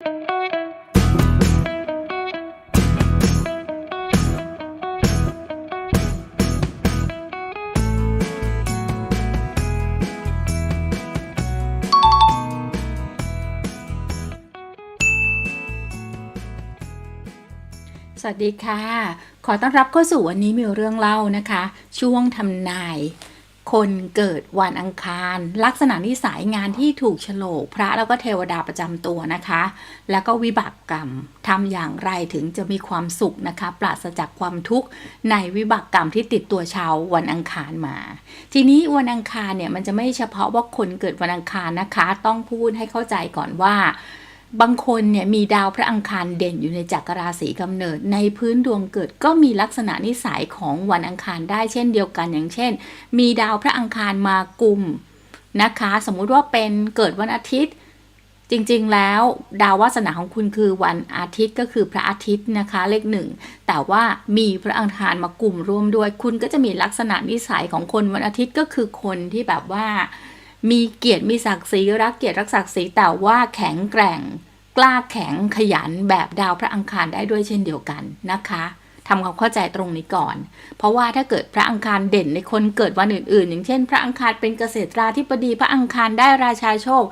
สวัสดีค่ะ ขอต้อนรับเข้าสู่วันนี้มีเรื่องเล่านะคะ ช่วงทำนาย คนเกิดวันอังคาร ลักษณะนิสัยงานที่ถูกโฉลก พระแล้วก็เทวดาประจำตัวนะคะ แล้วก็วิบากกรรมทำอย่างไรถึงจะมีความสุขนะคะ ปราศจากความทุกข์ในวิบากกรรมที่ติดตัวชาววันอังคารมา ทีนี้วันอังคารเนี่ยมันจะไม่เฉพาะว่าคนเกิดวันอังคารนะคะ ต้องพูดให้เข้าใจก่อนว่า บางคนเนี่ยมีดาวพระอังคารเด่นอยู่ในจักรราศีกำเนิด ในพื้นดวงเกิดก็มีลักษณะนิสัยของวันอังคารได้เช่นเดียวกันอย่างเช่น มีดาวพระอังคารมากุมนะคะ สมมุติว่าเป็นเกิดวันอาทิตย์ จริงๆแล้วดาววาสนาของคุณคือวันอาทิตย์ก็คือพระอาทิตย์นะคะเลขหนึ่งแต่ว่ามีพระอังคารมากลุ่มร่วมด้วย คุณก็จะมีลักษณะนิสัยของคนวันอาทิตย์ก็คือคนที่แบบว่า มีเกียรติมีศักดิ์ศรีรักเกียรติรักศักดิ์ศรีแต่ว่าแข็งแกร่ง กล้าแข็งขยันแบบดาวพระอังคารได้ด้วยเช่นเดียวกันนะคะทำความเข้าใจตรงนี้ก่อน เพราะว่าถ้าเกิดพระอังคารเด่นในคนเกิดวันอื่นๆ อย่างเช่น พระอังคารเป็นเกษตราธิบดีพระอังคารได้ราชาโชค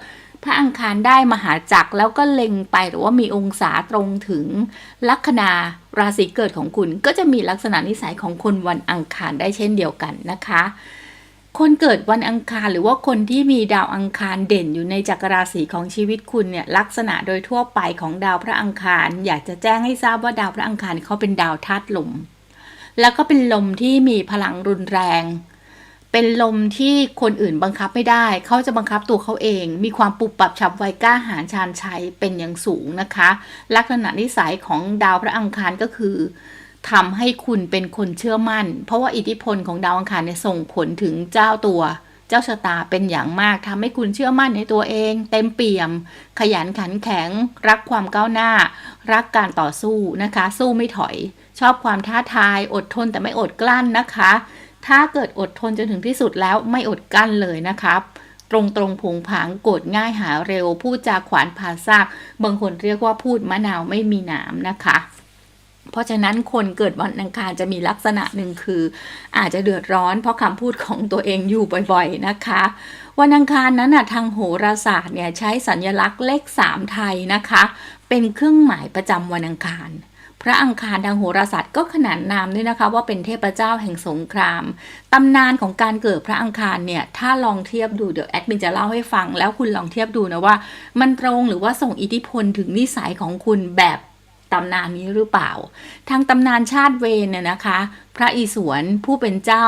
พระอังคารได้มหาจักรแล้วก็เล็งไปหรือว่ามีองศาตรงถึง ลัคนาราศีเกิดของคุณก็จะมีลักษณะนิสัยของคนวันอังคารได้เช่นเดียวกันนะคะ คนเกิดวันอังคารหรือว่าคนที่มีดาวอังคารเด่นอยู่ในจักรราศีของชีวิตคุณเนี่ยลักษณะโดยทั่วไปของดาวพระอังคาร อยากจะแจ้งให้ทราบว่าดาวพระอังคารเขาเป็นดาวธาตุลม แล้วก็เป็นลมที่มีพลังรุนแรง เป็นลมที่คนอื่นบังคับไม่ได้ เขาจะบังคับตัวเขาเอง มีความปุบปับฉับไวกล้าหาญชาญชัยเป็นอย่างสูงนะคะ ลักษณะนิสัยของดาวพระอังคารก็คือ ทำให้คุณเป็นคนเชื่อมั่น เพราะว่าอิทธิพลของดาวอังคารเนี่ยส่งผลถึงเจ้าตัว เจ้าชะตาเป็นอย่างมากทำให้คุณเชื่อมั่นในตัวเอง เต็มเปี่ยม ขยันขันแข็ง รักความก้าวหน้า รักการต่อสู้นะคะ สู้ไม่ถอย ชอบความท้าทาย อดทนแต่ไม่อดกลั้นนะคะ ถ้าเกิดอดทนจนถึงที่สุดแล้วไม่อดกลั้นเลยนะครับตรงตรงผงผางโกรธง่ายหาเร็ว พูดจาขวานผ่าซาก บางคนเรียกว่าพูดมะนาวไม่มีหนามนะคะ เพราะฉะนั้นคนเกิดวันอังคารจะมีลักษณะหนึ่งคือ อาจจะเดือดร้อน เพราะคำพูดของตัวเองอยู่บ่อยๆนะคะ วันอังคารนั้นน่ะทางโหราศาสตร์เนี่ยใช้สัญลักษณ์เลข3ไทยนะคะ เป็นเครื่องหมายประจำวันอังคาร พระอังคารทางโหราศาสตร์ก็ขนานนามด้วยนะคะ ว่าเป็นเทพเจ้าแห่งสงคราม ตำนานของการเกิดพระอังคารเนี่ยถ้าลองเทียบดูเดี๋ยวแอดมินจะเล่าให้ฟัง แล้วคุณลองเทียบดูนะว่า มันตรงหรือว่าส่งอิทธิพลถึงนิสัยของคุณแบบ ตำนานนี้หรือเปล่า ทางตำนานชาติเวนเนี่ยนะคะ พระอิศวรผู้เป็นเจ้า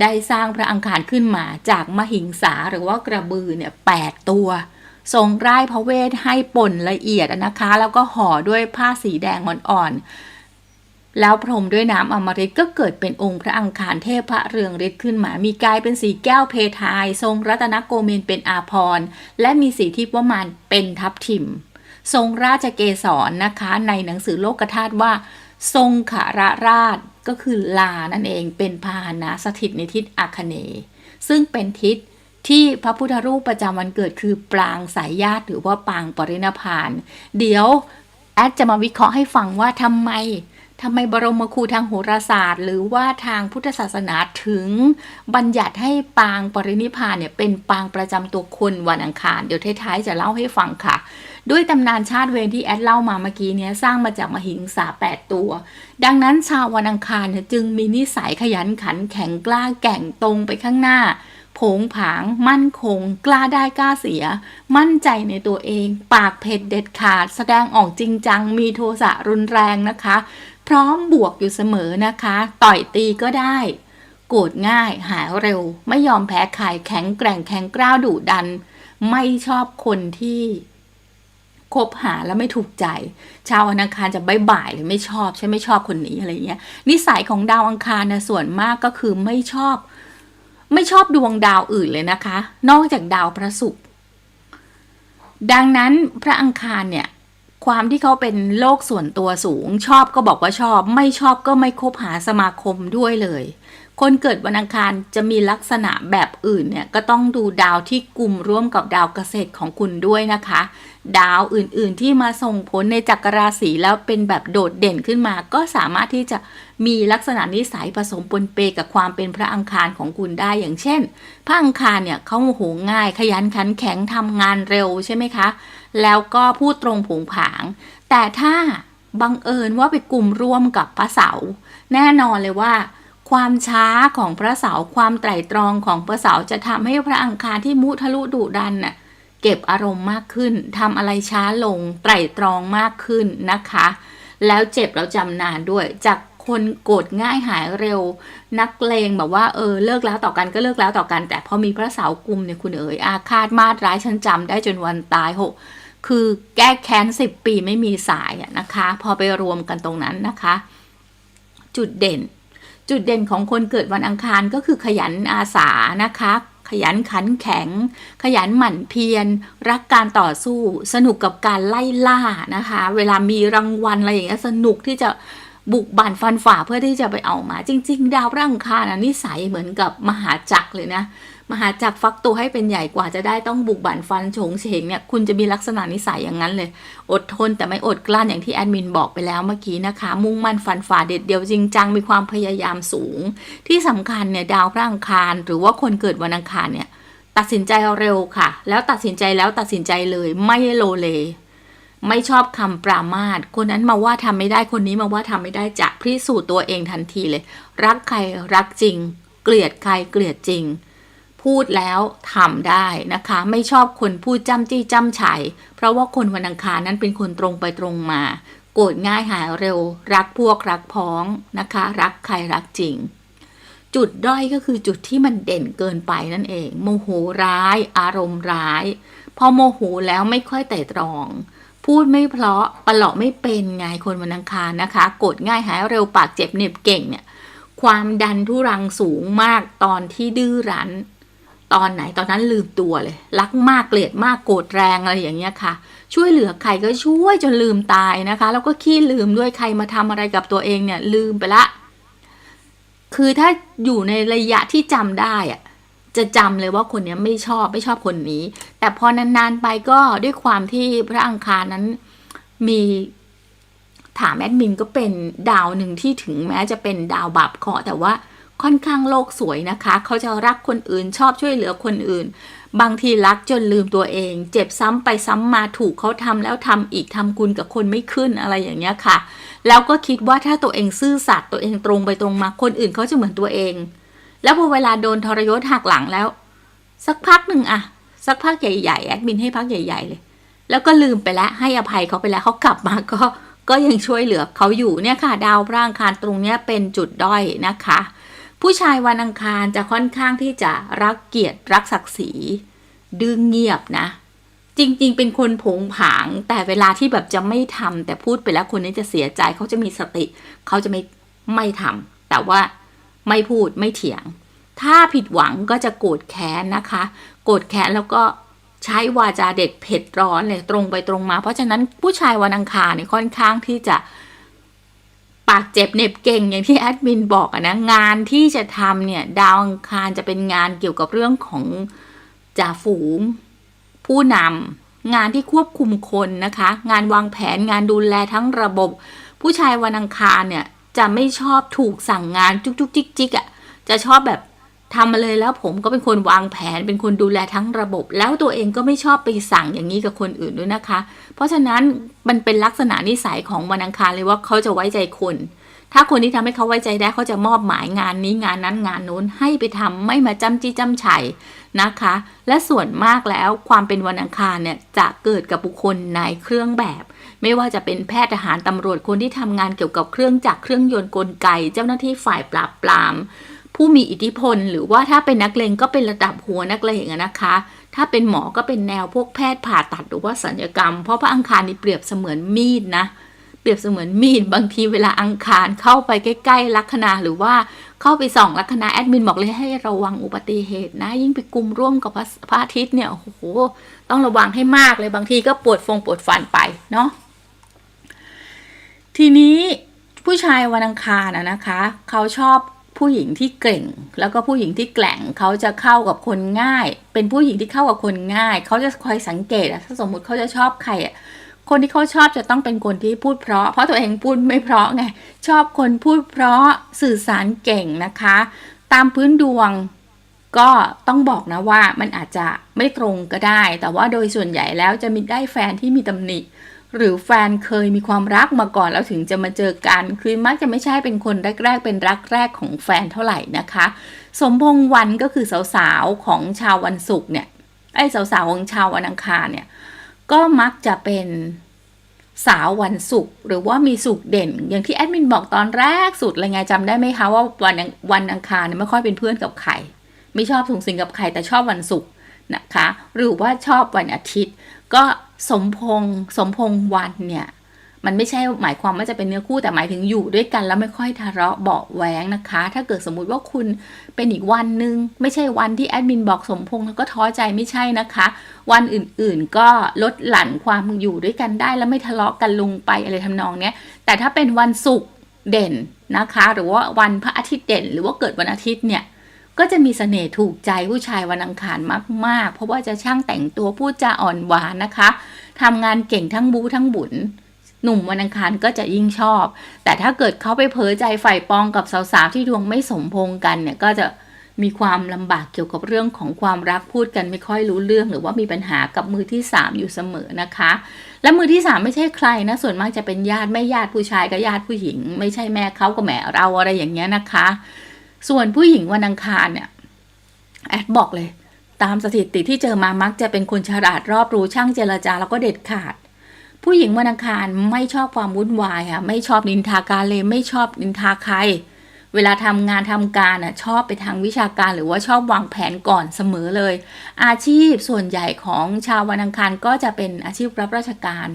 ได้สร้างพระอังคารขึ้นมาจากมหิงสาหรือว่ากระบือเนี่ยแปดตัวทรงร่ายพระเวทให้ป่นละเอียดนะคะ แล้วก็ห่อด้วยผ้าสีแดงอ่อนๆ แล้วพรมด้วยน้ำอมฤตก็เกิดเป็นองค์พระอังคารเทพพระเรืองฤทธิ์ขึ้นมา มีกายเป็นสีแก้วเพทาย ทรงรัตนโกเมนเป็นอาพรณ์และมีสีทิพวมานเป็นทับทิม ทรงราชเกศรนนะคะ ในหนังสือโลกธาตุว่า ทรงขระราชก็คือลานั่นเองเป็นพาหนะสถิตในทิศอาคเนย์ซึ่งเป็นทิศที่พระพุทธรูปประจำวันเกิดคือปรางสายญาติหรือว่าปางปรินพาน เดี๋ยวแอดจะมาวิเคราะห์ให้ฟังว่าทำไม ทำไมบรมครูทางโหราศาสตร์ หรือว่าทางพุทธศาสนาถึง บัญญัติให้ปางปรินิพานเนี่ยเป็นปางประจำตัวคนวันอังคาร เดี๋ยวท้ายๆจะเล่าให้ฟังค่ะ ด้วยตำนานชาติเวรที่แอดเล่ามาเมื่อกี้เนี้ยสร้างมาจากมหิงสา 8 ตัว ดังนั้นชาววันอังคารเนี่ยจึงมีนิสัยขยันขันแข็งกล้าแก่งตรงไปข้างหน้าผงผาง มั่นคง กล้าได้กล้าเสีย มั่นใจในตัวเอง ปากเผ็ดเด็ดขาด แสดงออกจริงจัง มีโทสะรุนแรงนะคะ พร้อมบวกอยู่เสมอนะคะ ต่อยตีก็ได้ โกรธง่ายหายเร็ว ไม่ยอมแพ้ใครแข็งแกร่งแข็งกร้าวดุดัน ไม่ชอบคนที่คบหาแล้วไม่ถูกใจ ชาววันอังคารจะบายบ่ายหรือไม่ชอบใช่ไม่ชอบคนนี้อะไรเงี้ย นิสัยของดาวอังคารนะส่วนมากก็คือไม่ชอบ ไม่ชอบดวงดาวอื่นเลยนะคะ นอกจากดาวพระศุกร์ดังนั้นพระอังคารเนี่ย ความที่เขาเป็นโลกส่วนตัวสูง ชอบก็บอกว่าชอบ ไม่ชอบก็ไม่คบหาสมาคมด้วยเลย คนเกิดวันอังคารจะมีลักษณะแบบอื่นเนี่ยก็ต้องดูดาวที่กลุ่มร่วมกับดาวเกษตรของคุณด้วยนะคะ ดาวอื่นๆที่มาส่งผลในจักรราศีแล้วเป็นแบบโดดเด่นขึ้นมา ก็สามารถที่จะมีลักษณะนิสัยผสมปนเปกับความเป็นพระอังคารของคุณได้อย่างเช่น พระอังคารเนี่ยเขาโมโหง่าย ขยันขันแข็งทำงานเร็วใช่ไหมคะ แล้วก็พูดตรงผงผาง แต่ถ้าบังเอิญว่าไปกลุ่มร่วมกับพระเสาร์แน่นอนเลยว่า ความช้าของพระเสาความไตร่ตรองของพระเสาจะทำให้พระอังคารที่มุทะลุดุดันน่ะเก็บอารมณ์มากขึ้นทำอะไรช้าลงไตร่ตรองมากขึ้นนะคะ แล้วเจ็บแล้วจำนานด้วย จากคนโกรธง่ายหายเร็ว นักเลงแบบว่าเออเลิกแล้วต่อกันก็เลิกแล้วต่อกัน แต่พอมีพระเสาร์กุมเนี่ยคุณเอ๋ยอาฆาตมาดร้ายฉันจำได้จนวันตายหกคือแก้แค้นสิบปีไม่มีสายนะคะ พอไปรวมกันตรงนั้นนะคะ จุดเด่น จุดเด่นของคนเกิดวันอังคารก็คือขยันอาสานะคะ ขยันขันแข็ง ขยันหมั่นเพียร รักการต่อสู้ สนุกกับการไล่ล่านะคะ เวลามีรางวัลอะไรอย่างเงี้ยสนุกที่จะ บุกบั่นฟันฝ่าเพื่อที่จะไปเอามา จริง ๆ ดาวพระอังคารนะนิสัยเหมือนกับมหาจักรเลยนะ มหาจักรฟักตัวให้เป็นใหญ่กว่าจะได้ต้องบุกบั่นฟันโฉงเฉงเนี่ยคุณจะมีลักษณะนิสัยอย่างนั้นเลย อดทนแต่ไม่อดกลั้นอย่างที่แอดมินบอกไปแล้วเมื่อกี้นะคะ มุ่งมั่นฟันฝ่าเด็ดเดียวจริงจังมีความพยายามสูง ที่สำคัญเนี่ยดาวพระอังคารหรือว่าคนเกิดวันอังคารเนี่ยตัดสินใจเร็วค่ะ แล้วตัดสินใจแล้วตัดสินใจเลยไม่โลเล ไม่ชอบคำปรามาสคนนั้นมาว่าทำไม่ได้คนนี้มาว่าทำไม่ได้จะพิสูจน์ตัวเองทันทีเลย รักใครรักจริง เกลียดใครเกลียดจริง พูดแล้วทำได้นะคะ ไม่ชอบคนพูดจ้ำจี้จ้ำชัยเพราะว่าคนวันอังคารนั้นเป็นคนตรงไปตรงมา โกรธง่ายหายเร็ว รักพวกรักพ้องนะคะ รักใครรักจริงจุดด้อยก็คือจุดที่มันเด่นเกินไปนั่นเอง โมโหร้าย อารมณ์ร้าย พอโมโหแล้วไม่ค่อยไต่ตรอง พูดไม่เพราะปะเลาะไม่เป็นไงคนวันอังคารนะคะโกรธง่ายหายเร็วปากเจ็บเหน็บเก่งเนี่ยความดันทุรังสูงมากตอนที่ดื้อรั้น ตอนไหนตอนนั้นลืมตัวเลย รักมากเกลียดมากโกรธแรงอะไรอย่างเงี้ยค่ะ ช่วยเหลือใครก็ช่วยจนลืมตายนะคะ แล้วก็ขี้ลืมด้วยใครมาทำอะไรกับตัวเองเนี่ยลืมไปละ คือถ้าอยู่ในระยะที่จำได้อะ จะจำเลยว่าคนนี้ไม่ชอบไม่ชอบคนนี้ แต่พอนานๆไปก็ด้วยความที่พระอังคารนั้นมีถามแอดมินก็เป็นดาวหนึ่งที่ถึงแม้จะเป็นดาวบาปเคาะแต่ว่าค่อนข้างโลกสวยนะคะ เขาจะรักคนอื่นชอบช่วยเหลือคนอื่น บางทีรักจนลืมตัวเอง เจ็บซ้ำไปซ้ำมาถูกเขาทำแล้วทำอีกทำคุณกับคนไม่ขึ้นอะไรอย่างเงี้ยค่ะ แล้วก็คิดว่าถ้าตัวเองซื่อสัตย์ตัวเองตรงไปตรงมาคนอื่นเขาจะเหมือนตัวเอง แล้วพอเวลาโดนทรยศหักหลังแล้ว สักพักหนึ่งอะสักพักใหญ่ๆแอดมินให้พักใหญ่ ๆ เลย แล้วก็ลืมไปแล้วให้อภัยเขาไปแล้วเขากลับมาก็ก็ยังช่วยเหลือเขาอยู่เนี่ยค่ะ ดาวพระอังคารตรงเนี้ยเป็นจุดด้อยนะคะ ผู้ชายวันอังคารจะค่อนข้างที่จะรักเกียรติรักศักดิ์ศรีดื้อเงียบนะ จริง ๆ เป็นคนผงผาง แต่เวลาที่แบบจะไม่ทำแต่พูดไปแล้วคนนี้จะเสียใจเขาจะมีสติ เขาจะไม่ไม่ทำแต่ว่า ไม่พูดไม่เถียง ถ้าผิดหวังก็จะโกรธแค้นนะคะ โกรธแค้นแล้วก็ใช้วาจาเด็ดเผ็ดร้อนเลยตรงไปตรงมา เพราะฉะนั้นผู้ชายวันอังคารเนี่ยค่อนข้างที่จะปากเจ็บเน็บเก่งอย่างที่แอดมินบอกอะนะงานที่จะทำเนี่ยดาวอังคารจะเป็นงานเกี่ยวกับเรื่องของจ่าฝูง ผู้นำงานที่ควบคุมคนนะคะ งานวางแผนงานดูแลทั้งระบบ ผู้ชายวันอังคารเนี่ย จะไม่ชอบถูกสั่งงานจุกจุกจิกจิกอะจะชอบแบบทำมาเลยแล้วผมก็เป็นคนวางแผนเป็นคนดูแลทั้งระบบ แล้วตัวเองก็ไม่ชอบไปสั่งอย่างนี้กับคนอื่นด้วยนะคะ เพราะฉะนั้นมันเป็นลักษณะนิสัยของวันอังคารเลยว่าเขาจะไว้ใจคน ถ้าคนที่ทำให้เขาไว้ใจได้เขาจะมอบหมายงานนี้งานนั้นงานโน้นให้ไปทำไม่มาจ้ำจี้จ้ำชัยนะคะ และส่วนมากแล้วความเป็นวันอังคารเนี่ยจะเกิดกับบุคคลในเครื่องแบบ ไม่ว่าจะเป็นแพทย์ทหารตำรวจคนที่ทำงานเกี่ยวกับเครื่องจักรเครื่องยนต์กลไก เจ้าหน้าที่ฝ่ายปราบปราม ผู้มีอิทธิพล หรือว่าถ้าเป็นนักเลงก็เป็นระดับหัวนักเลงอะนะคะ ถ้าเป็นหมอก็เป็นแนวพวกแพทย์ผ่าตัดหรือว่าสัญญกรรม เพราะพระอังคารนี่เปรียบเสมือนมีดนะเปรียบเสมือนมีดบางทีเวลาอังคารเข้าไปใกล้ๆลัคนาหรือว่าเข้าไปส่องลัคนาแอดมินบอกเลยให้ระวังอุบัติเหตุนะ ยิ่งไปกลุ่มร่วมกับพระพระอาทิตย์เนี่ยโอ้โหต้องระวังให้มากเลยบางทีก็ปวดฟงปวดฟันไปเนาะ ทีนี้ผู้ชายวันอังคารอะนะคะ เขาชอบผู้หญิงที่เก่ง แล้วก็ผู้หญิงที่แกล่งเขาจะเข้ากับคนง่าย เป็นผู้หญิงที่เข้ากับคนง่าย เขาจะคอยสังเกตอะถ้าสมมุติเขาจะชอบใครอะคนที่เขาชอบจะต้องเป็นคนที่พูดเพราะ เพราะตัวเองพูดไม่เพราะไง ชอบคนพูดเพราะสื่อสารเก่งนะคะ ตามพื้นดวงก็ต้องบอกนะว่ามันอาจจะไม่ตรงก็ได้ แต่ว่าโดยส่วนใหญ่แล้วจะมีได้แฟนที่มีตำหนิ หรือแฟนเคยมีความรักมาก่อนแล้วถึงจะมาเจอกัน คือมักจะไม่ใช่เป็นคนแรก ๆ เป็นรักแรกของแฟนเท่าไหร่นะคะ สมพงวันก็คือสาวๆของชาววันศุกร์เนี่ยไอ้สาวๆของชาววันอังคารเนี่ยก็มักจะเป็นสาววันศุกร์หรือว่ามีศุกร์เด่น อย่างที่แอดมินบอกตอนแรกสุดอะไรไงจำได้ไหมคะว่าวันวันอังคารเนี่ยไม่ค่อยเป็นเพื่อนกับใครไม่ชอบสูงสิงกับใครแต่ชอบวันศุกร์นะคะ หรือว่าชอบวันอาทิตย์ ก็ สมพงษ์สมพงษ์วันเนี่ยมันไม่ใช่หมายความว่าจะเป็นเนื้อคู่แต่หมายถึงอยู่ด้วยกันแล้วไม่ค่อยทะเลาะเบาะแว้งนะคะ ถ้าเกิดสมมุติว่าคุณเป็นอีกวันหนึ่งไม่ใช่วันที่แอดมินบอกสมพงษ์แล้วก็ท้อใจไม่ใช่นะคะ วันอื่นๆก็ลดหลั่นความอยู่ด้วยกันได้ แล้วไม่ทะเลาะกันลงไปอะไรทำนองเนี้ยแต่ถ้าเป็นวันศุกร์เด่นนะคะ หรือว่าวันพระอาทิตย์เด่น หรือว่าเกิดวันอาทิตย์เนี่ย ก็จะมีเสน่ห์ถูกใจผู้ชายวันอังคารมาก ๆ เพราะว่าจะช่างแต่งตัวพูดจาอ่อนหวานนะคะทำงานเก่งทั้งบูทั้งบุญหนุ่มวันอังคารก็จะยิ่งชอบ แต่ถ้าเกิดเขาไปเพ้อใจฝ่ายปองกับสาวๆที่ดวงไม่สมพงกันเนี่ยก็จะมีความลำบากเกี่ยวกับเรื่องของความรักพูดกันไม่ค่อยรู้เรื่อง หรือว่ามีปัญหากับมือที่ 3 อยู่เสมอนะคะ และมือที่ 3 ไม่ใช่ใครนะส่วนมากจะเป็นญาติไม่ญาติผู้ชายก็ญาติผู้หญิง ไม่ใช่แม่เขากับแม่เราอะไรอย่างเงี้ยนะคะ ส่วนผู้หญิงวันอังคารเนี่ยแอดบอกเลย ตามสถิติที่เจอมามักจะเป็นคนฉลาดรอบรู้ช่างเจรจาแล้วก็เด็ดขาด ผู้หญิงวันอังคารไม่ชอบความวุ่นวายค่ะไม่ชอบนินทาการเลยไม่ชอบนินทาใคร เวลาทำงานทำการอะชอบไปทางวิชาการหรือว่าชอบวางแผนก่อนเสมอเลย อาชีพส่วนใหญ่ของชาววันอังคารก็จะเป็นอาชีพรับราชการ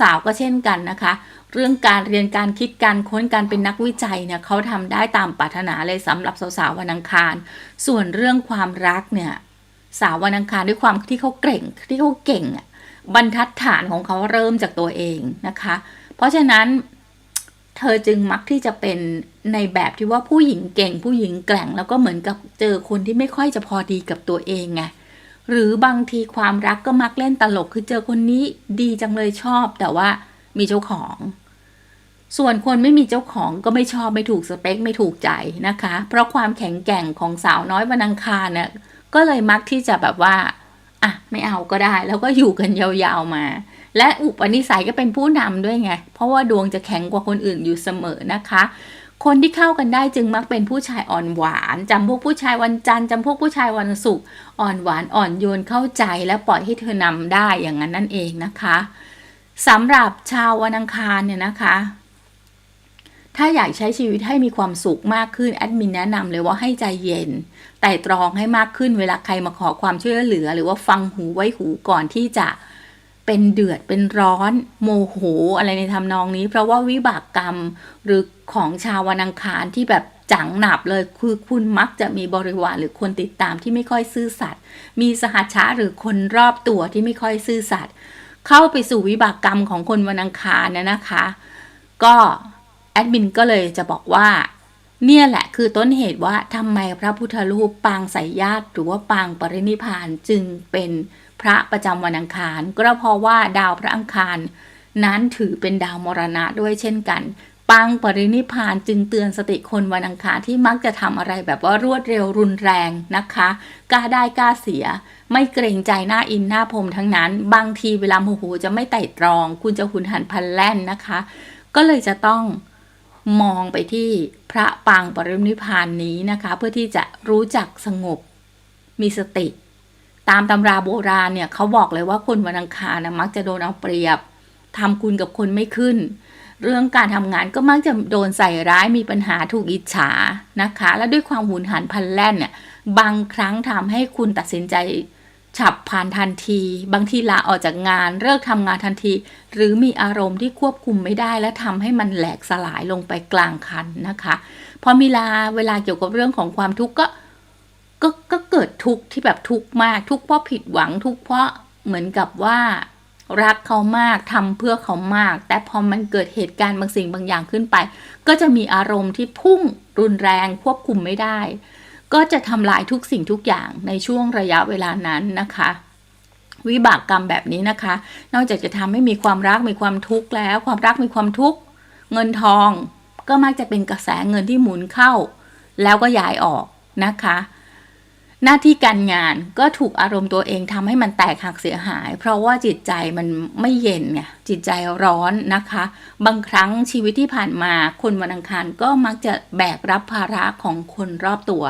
สาวๆก็เช่นกันนะคะ เรื่องการเรียนการคิดการค้นการเป็นนักวิจัยเนี่ยเขาทำได้ตามปรารถนาเลยสำหรับสาวๆวันอังคาร ส่วนเรื่องความรักเนี่ยสาววันอังคารด้วยความที่เขาเก่งที่เขาเก่งบรรทัดฐานของเขาเริ่มจากตัวเองนะคะ เพราะฉะนั้น เธอจึงมักที่จะเป็นในแบบที่ว่าผู้หญิงเก่งผู้หญิงแกร่ง แล้วก็เหมือนกับเจอคนที่ไม่ค่อยจะพอดีกับตัวเองไงหรือบางทีความรักก็มักเล่นตลกคือเจอคนนี้ดีจังเลยชอบ แต่ว่ามีเจ้าของ ส่วนคนไม่มีเจ้าของก็ไม่ชอบไม่ถูกสเปคไม่ถูกใจนะคะ เพราะความแข็งแกร่งของสาวน้อยวันอังคารเนี่ยก็เลยมักที่จะแบบว่า อะไม่เอาก็ได้ แล้วก็อยู่กันยาวๆมา และอุปนิสัยก็เป็นผู้นำด้วยไง เพราะว่าดวงจะแข็งกว่าคนอื่นอยู่เสมอนะคะ คนที่เข้ากันได้จึงมักเป็นผู้ชายอ่อนหวานจำพวกผู้ชายวันจันทร์จำพวกผู้ชายวันศุกร์อ่อนหวานอ่อนโยนเข้าใจและปล่อยให้เธอนำได้อย่างนั้นนั่นเองนะคะสำหรับชาววันอังคารเนี่ยนะคะ ถ้าอยากใช้ชีวิตให้มีความสุขมากขึ้นแอดมินแนะนำเลยว่าให้ใจเย็นไต่ตรองให้มากขึ้นเวลาใครมาขอความช่วยเหลือ หรือว่าฟังหูไว้หูก่อนที่จะเป็นเดือดเป็นร้อนโมโหอะไรในทำนองนี้ เพราะว่าวิบากกรรมหรือของชาววันอังคารที่แบบจังหนับเลยคือคุณมักจะมีบริวารหรือคนติดตามที่ไม่ค่อยซื่อสัตย์มีสหชะหรือคนรอบตัวที่ไม่ค่อยซื่อสัตย์เข้าไปสู่วิบากกรรมของคนวันอังคารนะนะคะ ก็ ดมินก็เลยจะบอกว่า เนี่ยแหละคือต้นเหตุว่าทำไมพระพุทธรูปปางสายญาติหรือว่าปางปรินิพานจึงเป็นพระประจำวันอังคาร ก็เพราะว่าดาวพระอังคาร นั้นถือเป็นดาวมรณะด้วยเช่นกันปางปรินิพานจึงเตือนสติคนวันอังคารที่มักจะทำอะไรแบบว่ารวดเร็วรุนแรงนะคะกล้าได้กล้าเสีย ไม่เกรงใจหน้าอินหน้าพรมทั้งนั้น บางทีเวลาโมโหจะไม่ไต่ตรอง คุณจะหุนหันพลันแล่นนะคะ ก็เลยจะต้อง มองไปที่พระปางปรินิพพานนี้นะคะ เพื่อที่จะรู้จักสงบมีสติ ตามตำราโบราณเนี่ยเขาบอกเลยว่าคนวันอังคารนะมักจะโดนเอาเปรียบทำคุณกับคนไม่ขึ้น เรื่องการทำงานก็มักจะโดนใส่ร้ายมีปัญหาถูกอิจฉานะคะ และด้วยความหุนหันพลันแล่นเนี่ยบางครั้งทำให้คุณตัดสินใจ ฉับพลันทันที บางทีลาออกจากงานเลิกทำงานทันที หรือมีอารมณ์ที่ควบคุมไม่ได้ และทำให้มันแหลกสลายลงไปกลางคันนะคะพอมีลาเวลาเกี่ยวกับเรื่องของความทุกข์ก็ก็ก็เกิดทุกข์ที่แบบทุกข์มาก ทุกข์เพราะผิดหวังทุกข์เพราะเหมือนกับว่ารักเขามากทำเพื่อเขามาก แต่พอมันเกิดเหตุการณ์บางสิ่งบางอย่างขึ้นไป ก็จะมีอารมณ์ที่พุ่งรุนแรงควบคุมไม่ได้ ก็จะทำลายทุกสิ่งทุกอย่างในช่วงระยะเวลานั้นนะคะวิบากกรรมแบบนี้นะคะ นอกจากจะทำให้มีความรักมีความทุกข์แล้ว ความรักมีความทุกข์ เงินทอง ก็มักจะเป็นกระแสเงินที่หมุนเข้า แล้วก็ย้ายออกนะคะ หน้าที่การงานก็ถูกอารมณ์ตัวเองทำให้มันแตกหักเสียหาย เพราะว่าจิตใจมันไม่เย็นไงจิตใจร้อนนะคะ บางครั้งชีวิตที่ผ่านมาคนวันอังคารก็มักจะแบกรับภาระของคนรอบตัว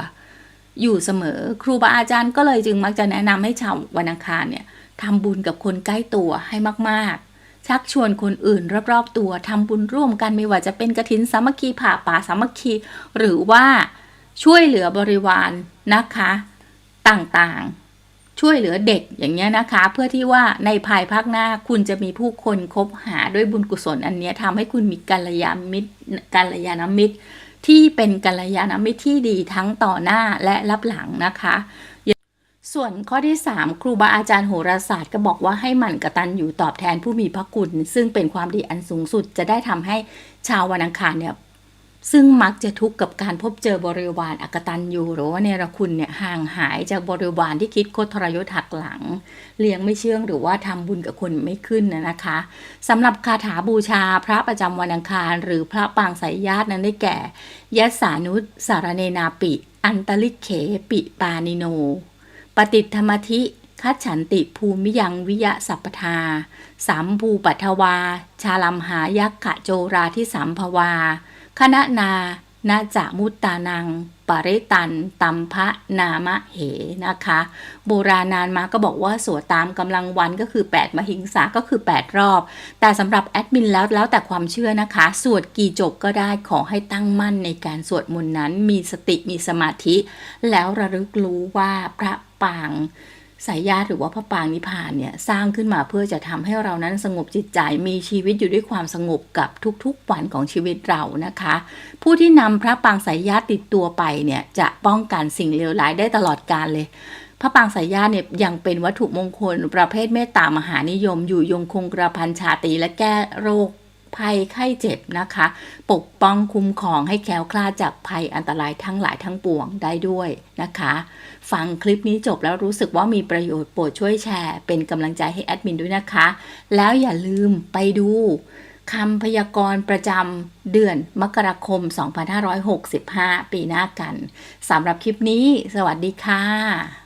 อยู่เสมอ ครูบาอาจารย์ก็เลยจึงมักจะแนะนำให้ชาววันอังคารเนี่ยทำบุญกับคนใกล้ตัวให้มากๆ ชักชวนคนอื่นรอบๆตัวทำบุญร่วมกันไม่ว่าจะเป็นกระถินสามัคคีผ่าป่าสามัคคี หรือว่าช่วยเหลือบริวารนะคะ ต่างๆ ช่วยเหลือเด็กอย่างเงี้ยนะคะ เพื่อที่ว่าในภายภาคหน้าคุณจะมีผู้คนคบหาด้วยบุญกุศลอันเนี้ยทำให้คุณมีกัลยาณมิตรกัลยาณมิตร ที่เป็นกัลยาณมิตรที่ดีทั้งต่อหน้าและรับหลังนะคะ ส่วนข้อที่ 3 ครูบาอาจารย์โหราศาสตร์ก็บอกว่าให้หมั่นกระตันอยู่ตอบแทนผู้มีพระคุณ ซึ่งเป็นความดีอันสูงสุดจะได้ทำให้ชาววันอังคารเนี่ย ซึ่งมักจะทุกข์กับการพบเจอบริวารอกตันยูหรือว่าเนรคุณเนี่ยห่างหายจากบริวารที่คิดโคตรทรยศหักหลัง เลี้ยงไม่เชื่องหรือว่าทำบุญกับคนไม่ขึ้นนะนะคะสำหรับคาถาบูชาพระประจำวันอังคาร หรือพระปางสายญาตินั้นได้แก่ยะสานุสารเนนาปิ อันตลิเขปิปานิโน ปฏิธรรมธิคัจฉันติภูมิยังวิยะสัพพทาสามภูปัทวา ชาลัมหายักขะโจราที่สามภวา คณะนานาจะมุตตานัง ปริตัน ตัมพะนามะเห นะคะ โบราณนานมาก็บอกว่าสวดตามกำลังวันก็คือ 8 มหิงสาก็คือ 8 รอบ แต่สำหรับแอดมินแล้วแล้วแต่ความเชื่อนะคะ สวดกี่จบก็ได้ขอให้ตั้งมั่นในการสวดมนต์นั้น มีสติมีสมาธิ แล้วระลึกรู้ว่าพระปาง สายญาติหรือว่าพระปางนิพพานเนี่ยสร้างขึ้นมาเพื่อจะทำให้เรานั้นสงบจิตใจมีชีวิตอยู่ด้วยความสงบกับทุกๆวันของชีวิตเรานะคะ ผู้ที่นำพระปางสายญาติติดตัวไปเนี่ยจะป้องกันสิ่งเลวร้ายได้ตลอดกาลเลยพระปางสายญาติเนี่ยยังเป็นวัตถุมงคล ประเภทเมตตามหานิยม อยู่ยงคงกระพันชาตีและแก้โรค ภัยไข้เจ็บนะคะ ปกป้องคุ้มครองให้แคล้วคลาดจากภัยอันตรายทั้งหลายทั้งปวงได้ด้วยนะคะ ฟังคลิปนี้จบแล้วรู้สึกว่ามีประโยชน์โปรดช่วยแชร์ เป็นกำลังใจให้แอดมินด้วยนะคะ แล้วอย่าลืมไปดูคำพยากรณ์ประจำเดือนมกราคม 2565 ปีหน้ากันสำหรับคลิปนี้ สวัสดีค่ะ